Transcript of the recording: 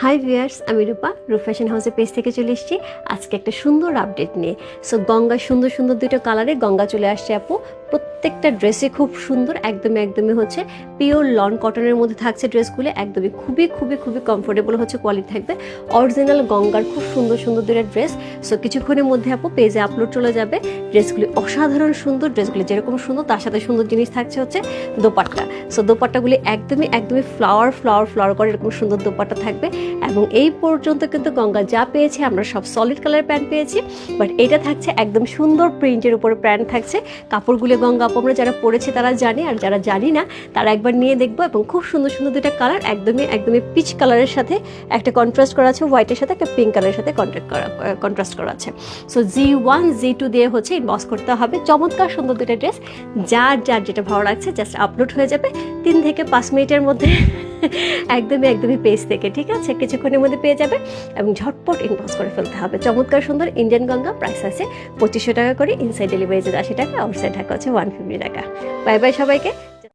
High viewers আমি রূপা। রূপ fashion হাউসের পেজ থেকে চলে এসেছি। আজকে একটা সুন্দর আপডেট নিয়ে। সো গঙ্গা, সুন্দর সুন্দর দুটো কালারে গঙ্গা চলে আসছে আপু। প্রত্যেকটা ড্রেসে খুব সুন্দর, একদমই একদমই হচ্ছে পিওর লন কটনের মধ্যে থাকছে ড্রেসগুলো একদমই খুবই খুবই খুবই কমফোর্টেবল হচ্ছে কোয়ালিটি থাকবে। অরিজিনাল গঙ্গার খুব সুন্দর সুন্দর দুটো ড্রেস সো কিছুক্ষণের মধ্যে আপু পেজে আপলোড চলে যাবে। ড্রেসগুলি অসাধারণ সুন্দর ড্রেসগুলি যেরকম সুন্দর, তার সাথে সুন্দর জিনিস থাকছে হচ্ছে দোপাট্টা। সো দোপাট্টাগুলি একদমই একদমই ফ্লাওয়ার ফ্লাওয়ার ফ্লাওয়ার করে এরকম সুন্দর দোপাট্টা থাকবে। এবং এই পর্যন্ত কিন্তু গঙ্গা যা পেয়েছে, আমরা সব সলিড কালার প্যান্ট পেয়েছি। বাট এটা থাকছে একদম সুন্দর প্রিন্টের উপরে প্যান্ট থাকছে। কাপড়গুলো গঙ্গা আপু আমরা যারা পরেছে তারা জানে, আর যারা জানি না, তারা একবার নিয়ে দেখব এবং খুব সুন্দর সুন্দর দুটা কালার একদমই একদমই পিচ কালারের সাথে একটা কন্ট্রাস্ট করা আছে হোয়াইটের সাথে একটা পিঙ্ক কালারের সাথে কন্ট্রাক্ট করা কন্ট্রাস্ট করা আছে। So G one G two দিয়ে হচ্ছে ইনবক্স করতে হবে। চমৎকার সুন্দর দুটো ড্রেস যার যার যেটা ভালো লাগছে জাস্ট আপলোড হয়ে যাবে। তিন থেকে পাঁচ মিনিটের মধ্যে একদমই একদমই পেজ থেকে, ঠিক আছে? কিছুক্ষণের মধ্যে পেয়ে যাবে এবং ঝটপট ইনবক্স করে ফেলতে হবে। চমৎকার সুন্দর ইন্ডিয়ান গঙ্গা প্রাইস আছে পঁচিশশো টাকা করে ইনসাইড ডেলিভারি চার্জ আশি টাকা আউটসাইড টাকা আছে ওয়ান ফিফটি টাকা। বাই বাই সবাইকে।